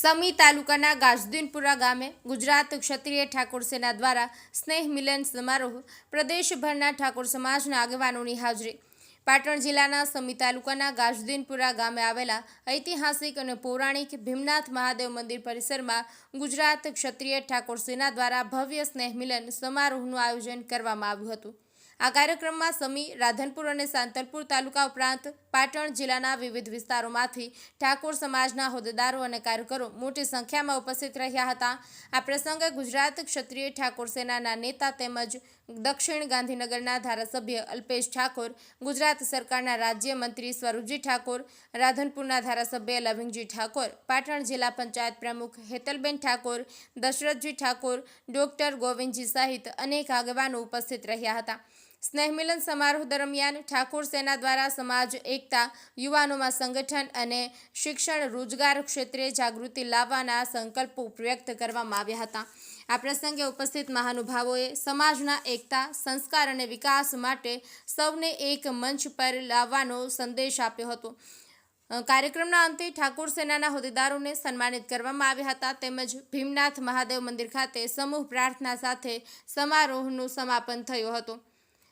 સમી તાલુકાના ગાજદીનપુરા ગામે ગુજરાત ક્ષત્રિય ઠાકોર સેના દ્વારા સ્નેહ મિલન સમારોહ પ્રદેશભરના ઠાકોર સમાજના આગેવાનોની હાજરી. પાટણ જિલ્લાના સમી તાલુકાના ગાજદીનપુરા ગામે આવેલા ઐતિહાસિક અને પૌરાણિક ભીમનાથ મહાદેવ મંદિર પરિસરમાં ગુજરાત ક્ષત્રિય ઠાકોર સેના દ્વારા ભવ્ય સ્નેહ મિલન સમારોહનું આયોજન કરવામાં આવ્યું હતું. આ કાર્યક્રમમાં સમી, રાધનપુર અને સાંતલપુર તાલુકા ઉપરાંત પાટણ જિલ્લાના વિવિધ વિસ્તારોમાંથી ઠાકોર સમાજના હોદ્દેદારો અને કાર્યકરો મોટી સંખ્યામાં ઉપસ્થિત રહ્યા હતા. આ પ્રસંગે ગુજરાત ક્ષત્રિય ઠાકોર સેનાના નેતા તેમજ દક્ષિણ ગાંધીનગરના ધારાસભ્ય અલ્પેશ ઠાકોર, ગુજરાત સરકારના રાજ્યમંત્રી સ્વરૂપજી ઠાકોર, રાધનપુરના ધારાસભ્ય લવિંગજી ઠાકોર, પાટણ જિલ્લા પંચાયત પ્રમુખ હેતલબેન ઠાકોર, દશરથજી ઠાકોર, ડોક્ટર ગોવિંદજી સહિત અનેક આગેવાનો ઉપસ્થિત રહ્યા હતા. સ્નેહમિલન સમારોહ દરમિયાન ઠાકોર સેના દ્વારા સમાજ, એકતા, યુવાનોમાં સંગઠન અને શિક્ષણ રોજગાર ક્ષેત્રે જાગૃતિ લાવવાના સંકલ્પો વ્યક્ત કરવામાં આવ્યા હતા. આ પ્રસંગે ઉપસ્થિત મહાનુભાવોએ સમાજના એકતા, સંસ્કાર અને વિકાસ માટે સૌને એક મંચ પર લાવવાનો સંદેશ આપ્યો હતો. કાર્યક્રમના અંતે ઠાકોર સેનાના હોદ્દેદારોને સન્માનિત કરવામાં આવ્યા હતા. તેમજ ભીમનાથ મહાદેવ મંદિર ખાતે સમૂહ પ્રાર્થના સાથે સમારોહનું સમાપન થયું હતું.